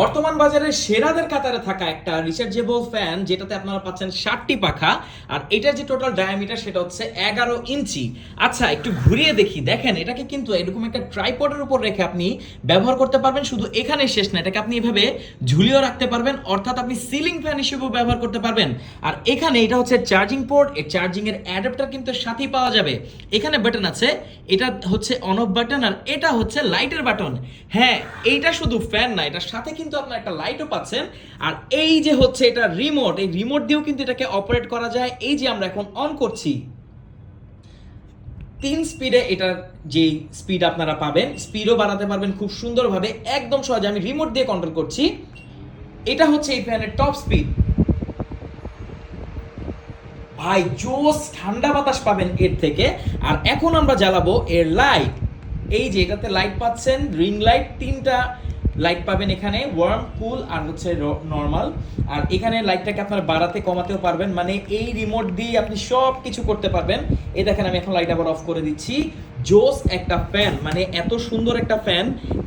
বর্তমান বাজারে সেরাদের কাতারে থাকা একটা রিচার্জেবল ফ্যান যেটাতে আপনারা পাচ্ছেন ষাটটি পাখা, আর এটার যে টোটাল ডায়ামিটার সেটা হচ্ছে এগারো ইঞ্চি। আচ্ছা একটু ঘুরিয়ে দেখি। দেখেন, এটাকে কিন্তু এরকম একটা ট্রাইপডের উপর রেখে আপনি ব্যবহার করতে পারবেন, শুধু এখানে শেষ না, এটাকে আপনি এভাবে ঝুলিয়েও রাখতে পারবেন, অর্থাৎ আপনি সিলিং ফ্যান হিসেবেও ব্যবহার করতে পারবেন। আর এখানে এটা হচ্ছে চার্জিং পোর্ট এই চার্জিং এর অ্যাডাপ্টার কিন্তু সাথেই পাওয়া যাবে। এখানে বাটন আছে, এটা হচ্ছে অন অফ বাটন আর এটা হচ্ছে লাইটের বাটন হ্যাঁ এইটা শুধু ফ্যান না, এটার সাথে কিন্তু আপনার একটা লাইটও পাচ্ছেন। আর এই যে হচ্ছে এটা রিমোট এই রিমোট দিয়েও কিন্তু এটাকে অপারেট করা যায়। এই যে আমরা এখন অন করছি, তিন স্পিডে এটার যে স্পিড আপনারা পাবেন স্পিডও বাড়াতে পারবেন খুব সুন্দরভাবে, একদম সহজে। আমি রিমোট দিয়ে কন্ট্রোল করছি। এটা হচ্ছে এই ফ্যানের টপ স্পিড ভাই, জোস ঠান্ডা বাতাস পাবেন এর থেকে। আর এখন আমরা জ্বালাবো এর লাইট এই যে এটাতে লাইট পাচ্ছেন রিং লাইট তিনটা লাইট পাবেন এখানে ওয়ার্ম কুল আর হচ্ছে নর্মাল আর এখানে লাইটটাকে আপনারা বাড়াতে, কমাতেও পারবেন। মানে এই রিমোট দিয়ে আপনি সব কিছু করতে পারবেন। এই দেখেন, আমি এখন লাইট আবার অফ করে দিচ্ছি। জোস একটা ফ্যান মানে এত সুন্দর একটা ফ্যান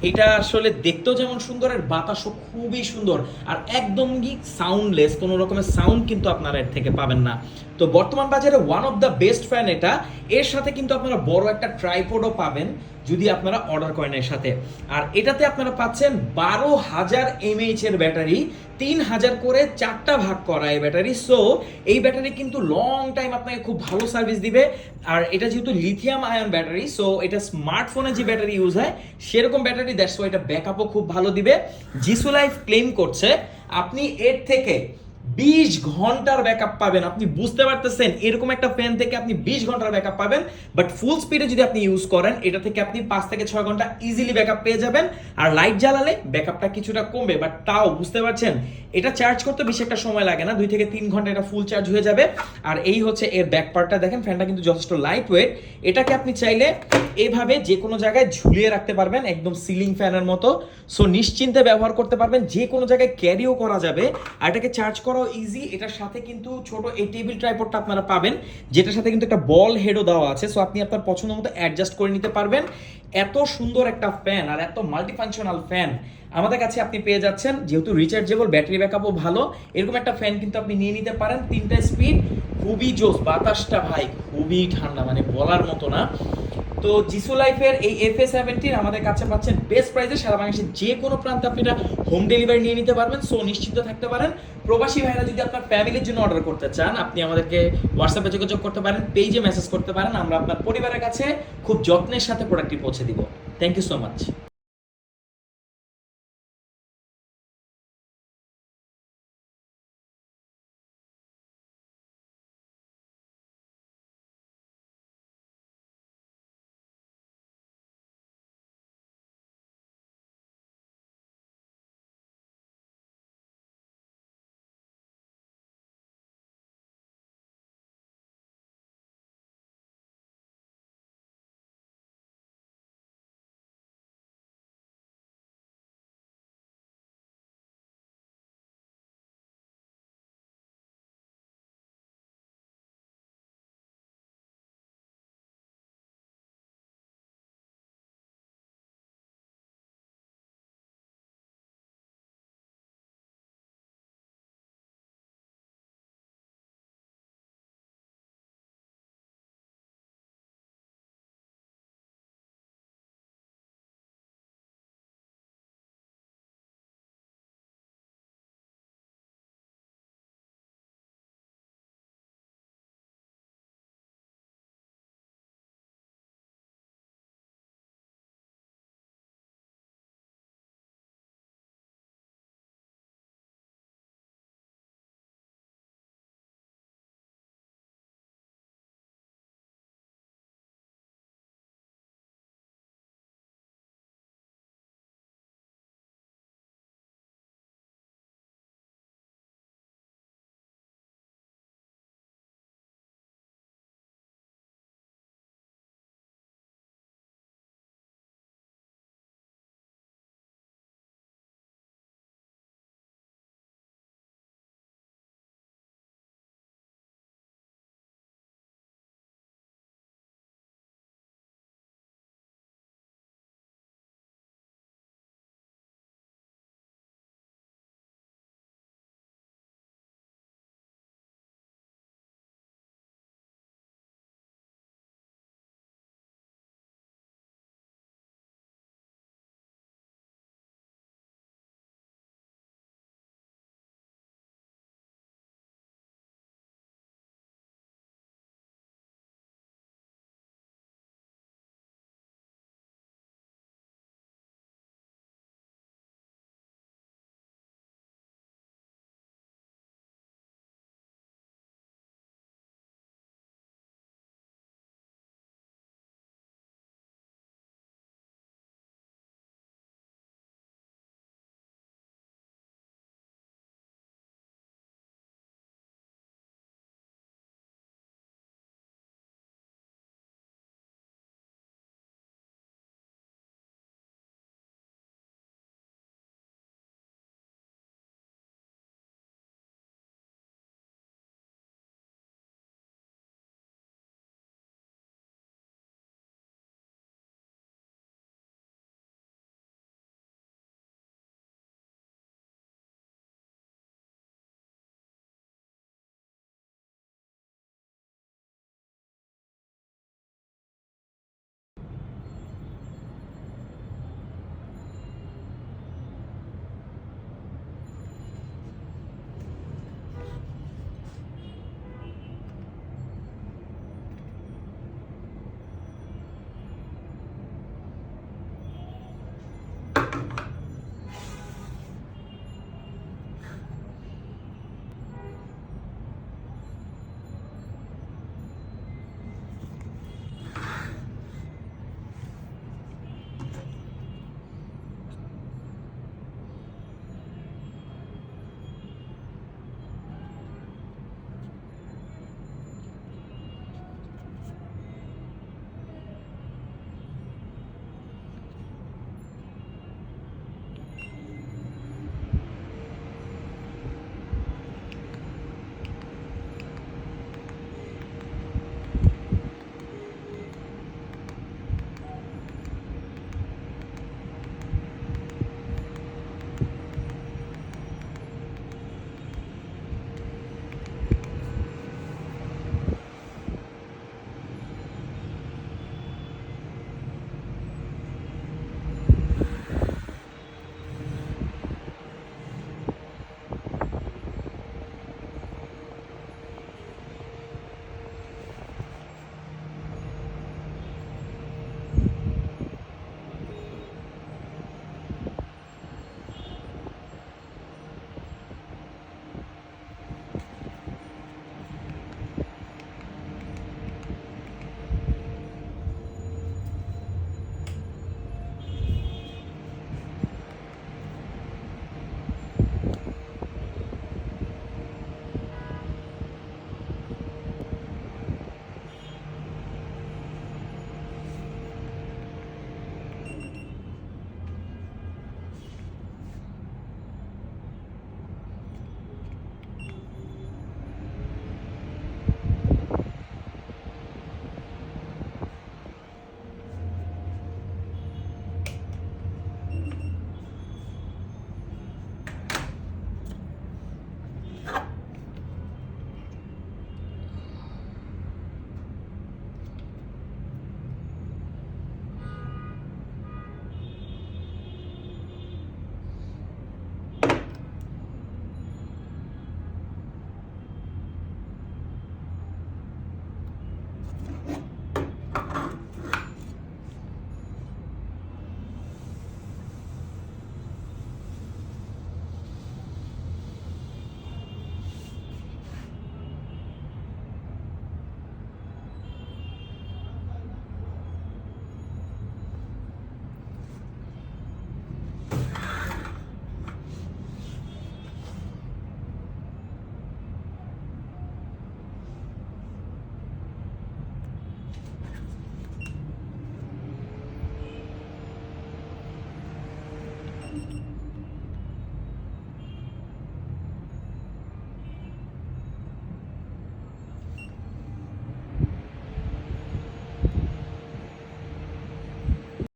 এটা আসলে দেখতেও যেমন সুন্দর আর বাতাসও খুবই সুন্দর। আর একদমই সাউন্ডলেস কোনো রকমের সাউন্ড কিন্তু আপনারা এর থেকে পাবেন না। তো বর্তমান বাজারে one of the best fan এটা। এর সাথে কিন্তু আপনারা বড় একটা ট্রাইপোডও পাবেন, যদি আপনারা অর্ডার করেন এর সাথে। আর এটাতে আপনারা পাচ্ছেন বারো হাজার এমএইচ এর ব্যাটারি তিন হাজার করে চারটা ভাগ করা এই ব্যাটারি। সো এই ব্যাটারি কিন্তু লং টাইম আপনাকে খুব ভালো সার্ভিস দিবে। আর এটা যেহেতু লিথিয়াম আয়ন ব্যাটারি সো এটা স্মার্টফোনে যে ব্যাটারি ইউজ হয়, সেরকম ব্যাটারি দ্যাটস এটা ব্যাকআপও খুব ভালো দিবে। জিসু লাইফ ক্লেম করছে, আপনি এর থেকে বিশ ঘণ্টার ব্যাকআপ পাবেন। আপনি বুঝতে পারতেছেন, এরকম একটা ফ্যান থেকে আপনি বিশ ঘণ্টার ব্যাকআপ পাবেন বাট ফুল স্পিডে যদি আপনি ইউজ করেন, এটা থেকে আপনি পাঁচ থেকে ছয় ঘণ্টা ইজিলি ব্যাকআপ পেয়ে যাবেন, আর লাইট জ্বালালে ব্যাকআপটা কিছুটা কমবে বাট তাও বুঝতে পারছেন, এটা চার্জ করতে বেশি একটা সময় লাগে না, দুই থেকে তিন ঘণ্টা এটা ফুল চার্জ হয়ে যাবে, আর এই হচ্ছে এর ব্যাক পার্টটা দেখেন ফ্যানটা কিন্তু যথেষ্ট লাইট ওয়েট এটাকে আপনি চাইলে এভাবে যে কোনো জায়গায় ঝুলিয়ে রাখতে পারবেন, একদম সিলিং ফ্যানের মতো সো নিশ্চিন্তে ব্যবহার করতে পারবেন, যে কোনো জায়গায় ক্যারিও করা যাবে, আর এটাকে চার্জ করাও ইজি এটার সাথে কিন্তু ছোট এই টেবিল ট্রাইপডটা আপনারা পাবেন, যেটার সাথে কিন্তু একটা বল হেডও দেওয়া আছে সো আপনি আপনার পছন্দ মতো অ্যাডজাস্ট করে নিতে পারবেন। এত সুন্দর একটা ফ্যান আর এত মাল্টিফাংশনাল ফ্যান আমাদের কাছে আপনি পেয়ে যাচ্ছেন, যেহেতু রিচার্জেবল ব্যাটারি ব্যাকআপও ভালো, এরকম একটা ফ্যান কিন্তু আপনি নিয়ে নিতে পারেন, তিনটা স্পিড খুবই জোস বাতাসটা ভাই খুবই ঠান্ডা মানে বলার মতো না। তো জিসু লাইফের এই এফ এ সেভেন্টিন আমাদের কাছে পাচ্ছেন বেস্ট প্রাইসে সারা বাংলাদেশের যে কোনো প্রান্তে আপনি এটা হোম ডেলিভারি নিয়ে নিতে পারবেন। সো নিশ্চিত থাকতে পারেন। প্রবাসী ভাইরা যদি আপনার ফ্যামিলির জন্য অর্ডার করতে চান, আপনি আমাদেরকে হোয়াটসঅ্যাপে যোগাযোগ করতে পারেন পেজে মেসেজ করতে পারেন, আমরা আপনার পরিবারের কাছে খুব যত্নের সাথে প্রোডাক্টটি পৌঁছে দিব। Thank you so much